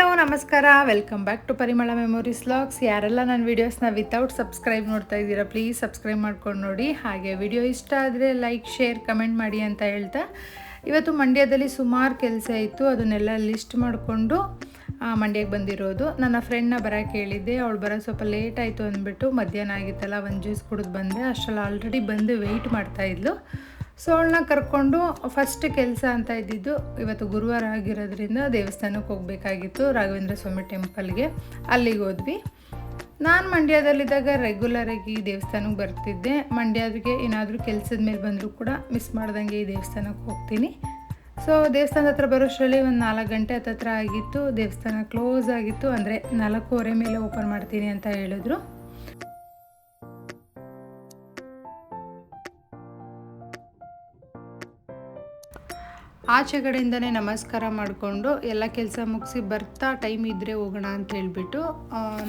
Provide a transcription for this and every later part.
Hello, ನಮಸ್ಕಾರ. Welcome back to Parimala memories vlogs ಯಾರೆಲ್ಲ ನನ್ನ ವೀಡಿಯೋಸ್ನ ವಿತೌಟ್ ಸಬ್ಸ್ಕ್ರೈಬ್ ನೋಡ್ತಾ ಇದ್ದೀರಾ ಪ್ಲೀಸ್ ಸಬ್ಸ್ಕ್ರೈಬ್ ಮಾಡ್ಕೊಂಡು ನೋಡಿ. ಹಾಗೆ ವಿಡಿಯೋ ಇಷ್ಟ ಆದರೆ ಲೈಕ್ ಶೇರ್ ಕಮೆಂಟ್ ಮಾಡಿ ಅಂತ ಹೇಳ್ತಾ. ಇವತ್ತು ಮಂಡ್ಯದಲ್ಲಿ ಸುಮಾರು ಕೆಲಸ ಇತ್ತು. ಅದನ್ನೆಲ್ಲ ಲಿಸ್ಟ್ ಮಾಡಿಕೊಂಡು ಮಂಡ್ಯಕ್ಕೆ ಬಂದಿರೋದು. ನನ್ನ ಫ್ರೆಂಡ್ನ ಬರೋಕ್ಕೆ ಹೇಳಿದ್ದೆ. ಅವಳು ಬರೋ ಸ್ವಲ್ಪ ಲೇಟ್ ಆಯಿತು ಅಂದ್ಬಿಟ್ಟು ಮಧ್ಯಾಹ್ನ ಆಗಿತ್ತಲ್ಲ, ಒಂದು ಜ್ಯೂಸ್ ಕುಡಿದು ಬಂದೆ. ಅಷ್ಟರಲ್ಲಿ ಆಲ್ರೆಡಿ ಬಂದು ವೆಯ್ಟ್ ಮಾಡ್ತಾಯಿದ್ಲು ಸೊ ಅವಳನ್ನ ಕರ್ಕೊಂಡು ಫಸ್ಟ್ ಕೆಲಸ ಅಂತ ಇದ್ದಿದ್ದು ಇವತ್ತು ಗುರುವಾರ ಆಗಿರೋದ್ರಿಂದ ದೇವಸ್ಥಾನಕ್ಕೆ ಹೋಗಬೇಕಾಗಿತ್ತು ರಾಘವೇಂದ್ರ ಸ್ವಾಮಿ ಟೆಂಪಲ್ಗೆ ಅಲ್ಲಿಗೆ ಹೋದ್ವಿ. ನಾನು ಮಂಡ್ಯದಲ್ಲಿದ್ದಾಗ ರೆಗ್ಯುಲರಾಗಿ ದೇವಸ್ಥಾನಕ್ಕೆ ಬರ್ತಿದ್ದೆ. ಮಂಡ್ಯದಿಗೆ ಏನಾದರೂ ಕೆಲಸದ ಮೇಲೆ ಬಂದರೂ ಕೂಡ ಮಿಸ್ ಮಾಡ್ದಂಗೆ ಈ ದೇವಸ್ಥಾನಕ್ಕೆ ಹೋಗ್ತೀನಿ. ಸೊ ದೇವಸ್ಥಾನದ ಹತ್ರ ಬರೋಷ್ಟರಲ್ಲಿ ಒಂದು ನಾಲ್ಕು ಗಂಟೆ ಹತ್ತತ್ರ ಆಗಿತ್ತು. ದೇವಸ್ಥಾನ ಕ್ಲೋಸ್ ಆಗಿತ್ತು. ಅಂದರೆ ನಾಲ್ಕೂವರೆ ಮೇಲೆ ಓಪನ್ ಮಾಡ್ತೀನಿ ಅಂತ ಹೇಳಿದ್ರು. ಆಚೆ ಕಡೆಯಿಂದನೇ ನಮಸ್ಕಾರ ಮಾಡಿಕೊಂಡು ಎಲ್ಲ ಕೆಲಸ ಮುಗಿಸಿ ಬರ್ತಾ ಟೈಮ್ ಇದ್ದರೆ ಹೋಗೋಣ ಅಂತ ಹೇಳಿಬಿಟ್ಟು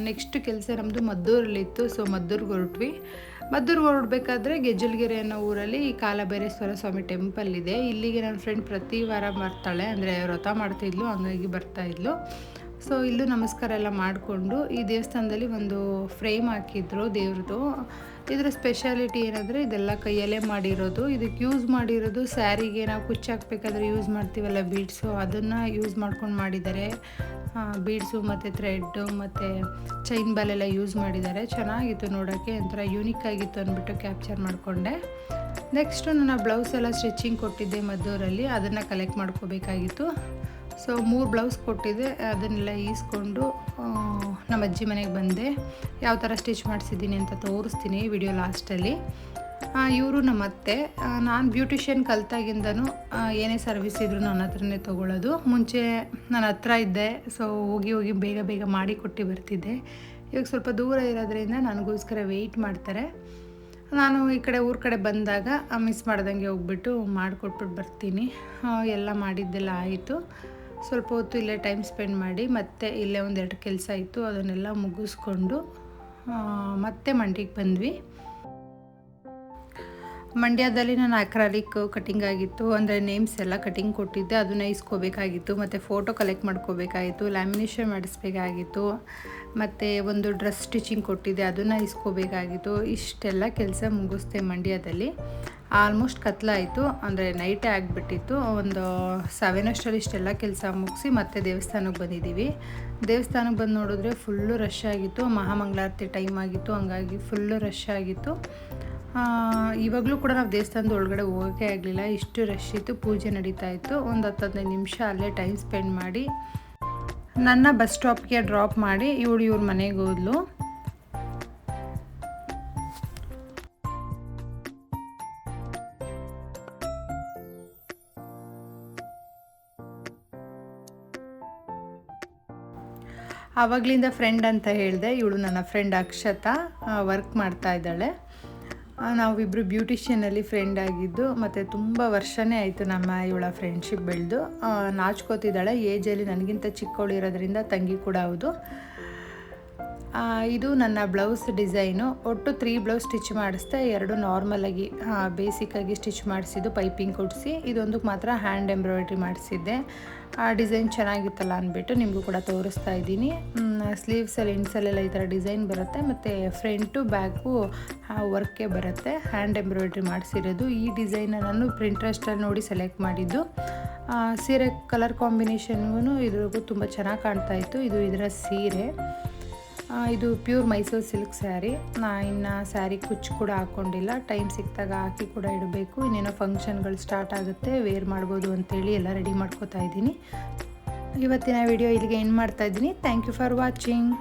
ನೆಕ್ಸ್ಟ್ ಕೆಲಸ ನಮ್ಮದು ಮದ್ದೂರಲ್ಲಿತ್ತು. ಸೊ ಮದ್ದೂರಿಗೆ ಹೊರಟ್ವಿ. ಮದ್ದೂರಿಗೆ ಹೊರಡ್ಬೇಕಾದ್ರೆ ಗೆಜ್ಜಲ್ಗೆರೆ ಅನ್ನೋ ಊರಲ್ಲಿ ಕಾಲಭೈರೇಶ್ವರ ಸ್ವಾಮಿ ಟೆಂಪಲ್ ಇದೆ. ಇಲ್ಲಿಗೆ ನನ್ನ ಫ್ರೆಂಡ್ ಪ್ರತಿ ವಾರ ಬರ್ತಾಳೆ. ಅಂದರೆ ವ್ರತ ಮಾಡ್ತಿದ್ಲು, ಹಂಗಾಗಿ ಬರ್ತಾಯಿದ್ಲು ಸೊ ಇಲ್ಲೂ ನಮಸ್ಕಾರ ಎಲ್ಲ ಮಾಡಿಕೊಂಡು ಈ ದೇವಸ್ಥಾನದಲ್ಲಿ ಒಂದು ಫ್ರೇಮ್ ಹಾಕಿದ್ರು ದೇವ್ರದ್ದು ಇದರ ಸ್ಪೆಷಾಲಿಟಿ ಏನಂದರೆ ಇದೆಲ್ಲ ಕೈಯಲ್ಲೇ ಮಾಡಿರೋದು. ಇದಕ್ಕೆ ಯೂಸ್ ಮಾಡಿರೋದು ಸ್ಯಾರಿಗೆ ನಾವು ಕುಚ್ಚು ಹಾಕಬೇಕಾದ್ರೆ ಯೂಸ್ ಮಾಡ್ತೀವಲ್ಲ ಬೀಡ್ಸು ಅದನ್ನು ಯೂಸ್ ಮಾಡ್ಕೊಂಡು ಮಾಡಿದ್ದಾರೆ. ಬೀಡ್ಸು ಮತ್ತು ಥ್ರೆಡ್ಡು ಮತ್ತು ಚೈನ್ ಬಾಲೆಲ್ಲ ಯೂಸ್ ಮಾಡಿದ್ದಾರೆ. ಚೆನ್ನಾಗಿತ್ತು ನೋಡೋಕ್ಕೆ, ಒಂಥರ ಯೂನಿಕ್ ಆಗಿತ್ತು ಅಂದ್ಬಿಟ್ಟು ಕ್ಯಾಪ್ಚರ್ ಮಾಡಿಕೊಂಡೆ. ನೆಕ್ಸ್ಟು ನನ್ನ ಬ್ಲೌಸ್ ಎಲ್ಲ ಸ್ಟಿಚಿಂಗ್ ಕೊಟ್ಟಿದ್ದೆ ಮದ್ದೂರಲ್ಲಿ. ಅದನ್ನು ಕಲೆಕ್ಟ್ ಮಾಡ್ಕೋಬೇಕಾಗಿತ್ತು. ಸೊ ಮೂರು ಬ್ಲೌಸ್ ಕೊಟ್ಟಿದ್ದೆ. ಅದನ್ನೆಲ್ಲ ಈಸ್ಕೊಂಡು ನಮ್ಮ ಅಜ್ಜಿ ಮನೆಗೆ ಬಂದೆ. ಯಾವ ಥರ ಸ್ಟಿಚ್ ಮಾಡಿಸಿದ್ದೀನಿ ಅಂತ ತೋರಿಸ್ತೀನಿ ವಿಡಿಯೋ ಲಾಸ್ಟಲ್ಲಿ ಇವರು ನಮ್ಮ ಅತ್ತೆ. ನಾನು ಬ್ಯೂಟಿಷಿಯನ್ ಕಲ್ತಾಗಿಂದನೂ ಏನೇ ಸರ್ವಿಸ್ ಇದ್ದರೂ ನನ್ನ ಹತ್ರನೇ ತೊಗೊಳ್ಳೋದು. ಮುಂಚೆ ನನ್ನ ಹತ್ರ ಇದ್ದೆ. ಸೊ ಹೋಗಿ ಹೋಗಿ ಬೇಗ ಬೇಗ ಮಾಡಿ ಕೊಟ್ಟು ಬರ್ತಿದ್ದೆ. ಇವಾಗ ಸ್ವಲ್ಪ ದೂರ ಇರೋದ್ರಿಂದ ನನಗೋಸ್ಕರ ವೆಯ್ಟ್ ಮಾಡ್ತಾರೆ. ನಾನು ಈ ಕಡೆ, ಊರ ಕಡೆ ಬಂದಾಗ ಮಿಸ್ ಮಾಡ್ದಂಗೆ ಹೋಗ್ಬಿಟ್ಟು ಮಾಡಿಕೊಟ್ಬಿಟ್ಟು ಬರ್ತೀನಿ. ಎಲ್ಲ ಮಾಡಿದ್ದೆಲ್ಲ ಆಯಿತು. ಸ್ವಲ್ಪ ಹೊತ್ತು ಇಲ್ಲೇ ಟೈಮ್ ಸ್ಪೆಂಡ್ ಮಾಡಿ ಮತ್ತೆ ಇಲ್ಲೇ ಒಂದೆರಡು ಕೆಲಸ ಇತ್ತು, ಅದನ್ನೆಲ್ಲ ಮುಗಿಸ್ಕೊಂಡು ಮತ್ತೆ ಮಂಡ್ಯಕ್ಕೆ ಬಂದ್ವಿ. ಮಂಡ್ಯದಲ್ಲಿ ನಾನು ಅಕ್ರಾಲಿಕ್ ಕಟಿಂಗ್ ಆಗಿತ್ತು, ಅಂದರೆ ನೇಮ್ಸ್ ಎಲ್ಲ ಕಟಿಂಗ್ ಕೊಟ್ಟಿದ್ದೆ, ಅದನ್ನು ಇಸ್ಕೋಬೇಕಾಗಿತ್ತು, ಮತ್ತು ಫೋಟೋ ಕಲೆಕ್ಟ್ ಮಾಡ್ಕೋಬೇಕಾಗಿತ್ತು, ಲ್ಯಾಮಿನೇಷನ್ ಮಾಡಿಸ್ಬೇಕಾಗಿತ್ತು, ಮತ್ತು ಒಂದು ಡ್ರೆಸ್ ಸ್ಟಿಚಿಂಗ್ ಕೊಟ್ಟಿದ್ದೆ, ಅದನ್ನು ಇಸ್ಕೋಬೇಕಾಗಿತ್ತು, ಇಷ್ಟೆಲ್ಲ ಕೆಲಸ ಮುಗಿಸ್ದೆ ಮಂಡ್ಯದಲ್ಲಿ. ಆಲ್ಮೋಸ್ಟ್ ಕತ್ಲಾಯಿತು, ಅಂದರೆ ನೈಟೇ ಆಗಿಬಿಟ್ಟಿತ್ತು. ಒಂದು ಸೆವೆನ್ ಅಷ್ಟರಲ್ಲಿ ಇಷ್ಟೆಲ್ಲ ಕೆಲಸ ಮುಗಿಸಿ ಮತ್ತೆ ದೇವಸ್ಥಾನಕ್ಕೆ ಬಂದಿದ್ದೀವಿ. ದೇವಸ್ಥಾನಕ್ಕೆ ಬಂದು ನೋಡಿದ್ರೆ ಫುಲ್ಲು ರಶ್ ಆಗಿತ್ತು. ಮಹಾಮಂಗಳಾರತಿ ಟೈಮ್ ಆಗಿತ್ತು, ಹಂಗಾಗಿ ಫುಲ್ಲು ರಶ್ ಆಗಿತ್ತು. ಇವಾಗಲೂ ಕೂಡ ನಾವು ದೇವಸ್ಥಾನದ ಒಳಗಡೆ ಹೋಗೋಕ್ಕೆ ಆಗಲಿಲ್ಲ. ಇಷ್ಟು ರಶ್ ಇತ್ತು, ಪೂಜೆ ನಡೀತಾ ಇತ್ತು. ಒಂದು ಹತ್ತು ಹದಿನೈದು ನಿಮಿಷ ಅಲ್ಲೇ ಟೈಮ್ ಸ್ಪೆಂಡ್ ಮಾಡಿ, ನನ್ನ ಬಸ್ ಸ್ಟಾಪ್ಗೆ ಡ್ರಾಪ್ ಮಾಡಿ ಇವಳು ಇವ್ರ ಮನೆಗೆ ಹೋದ್ಲು. ಆವಾಗಲಿಂದ ಫ್ರೆಂಡ್ ಅಂತ ಹೇಳಿದೆ, ಇವಳು ನನ್ನ ಫ್ರೆಂಡ್ ಅಕ್ಷತಾ ವರ್ಕ್ ಮಾಡ್ತಾ ಇದ್ದಾಳೆ. ನಾವಿಬ್ಬರು ಬ್ಯೂಟಿಷಿಯನಲ್ಲಿ ಫ್ರೆಂಡ್ ಆಗಿದ್ದು, ಮತ್ತು ತುಂಬ ವರ್ಷನೇ ಆಯಿತು ನಮ್ಮ ಇವಳ ಫ್ರೆಂಡ್ಶಿಪ್ ಬೆಳೆದು ನಾಚ್ಕೋತಿದ್ದಾಳೆ ಏಜಲ್ಲಿ ನನಗಿಂತ ಚಿಕ್ಕವಳು ಇರೋದ್ರಿಂದ ತಂಗಿ ಕೂಡ ಹೌದು. ಇದು ನನ್ನ ಬ್ಲೌಸ್ ಡಿಸೈನು. ಒಟ್ಟು ತ್ರೀ ಬ್ಲೌಸ್ ಸ್ಟಿಚ್ ಮಾಡಿಸ್ತಾ ಎರಡು ನಾರ್ಮಲಾಗಿ ಬೇಸಿಕ್ಕಾಗಿ ಸ್ಟಿಚ್ ಮಾಡಿಸಿದ್ದು ಪೈಪಿಂಗ್ ಕೊಡಿಸಿ. ಇದೊಂದಕ್ಕೆ ಮಾತ್ರ ಹ್ಯಾಂಡ್ ಎಂಬ್ರಾಯ್ಡ್ರಿ ಮಾಡಿಸಿದ್ದೆ. ಆ ಡಿಸೈನ್ ಚೆನ್ನಾಗಿತ್ತಲ್ಲ ಅಂದ್ಬಿಟ್ಟು ನಿಮಗೂ ಕೂಡ ತೋರಿಸ್ತಾ ಇದ್ದೀನಿ. ಸ್ಲೀವ್ಸಲ್ಲಿ ಇಂಡ್ಸಲ್ಲೆಲ್ಲ ಈ ಥರ ಡಿಸೈನ್ ಬರುತ್ತೆ. ಮತ್ತು ಫ್ರಂಟು ಬ್ಯಾಕು ವರ್ಕೇ ಬರುತ್ತೆ. ಹ್ಯಾಂಡ್ ಎಂಬ್ರಾಯ್ಡ್ರಿ ಮಾಡಿಸಿರೋದು. ಈ ಡಿಸೈನ ನಾನು ಪ್ರಿಂಟ್ರೆಸ್ಟಲ್ಲಿ ನೋಡಿ ಸೆಲೆಕ್ಟ್ ಮಾಡಿದ್ದು. ಸೀರೆ ಕಲರ್ ಕಾಂಬಿನೇಷನ್ಗೂ ಇದ್ರಿಗೂ ತುಂಬ ಚೆನ್ನಾಗಿ ಕಾಣ್ತಾ ಇತ್ತು. ಇದು ಇದರ ಸೀರೆ. ಇದು ಪ್ಯೂರ್ ಮೈಸೂರು ಸಿಲ್ಕ್ ಸ್ಯಾರಿ. ಇನ್ನು ಸ್ಯಾರಿ ಕುಚ್ಚು ಕೂಡ ಹಾಕ್ಕೊಂಡಿಲ್ಲ ಟೈಮ್ ಸಿಕ್ಕಿದಾಗ ಹಾಕಿ ಕೂಡ ಇಡಬೇಕು. ಇನ್ನೇನೋ ಫಂಕ್ಷನ್ಗಳು ಸ್ಟಾರ್ಟ್ ಆಗುತ್ತೆ. ವೇರ್ ಮಾಡ್ಬೋದು ಅಂತೇಳಿ ಎಲ್ಲ ರೆಡಿ ಮಾಡ್ಕೋತಾ ಇದ್ದೀನಿ. ಇವತ್ತಿನ ವಿಡಿಯೋ ಇಲ್ಲಿಗೆ ಏನು ಮಾಡ್ತಾ ಇದ್ದೀನಿ. Thank you for watching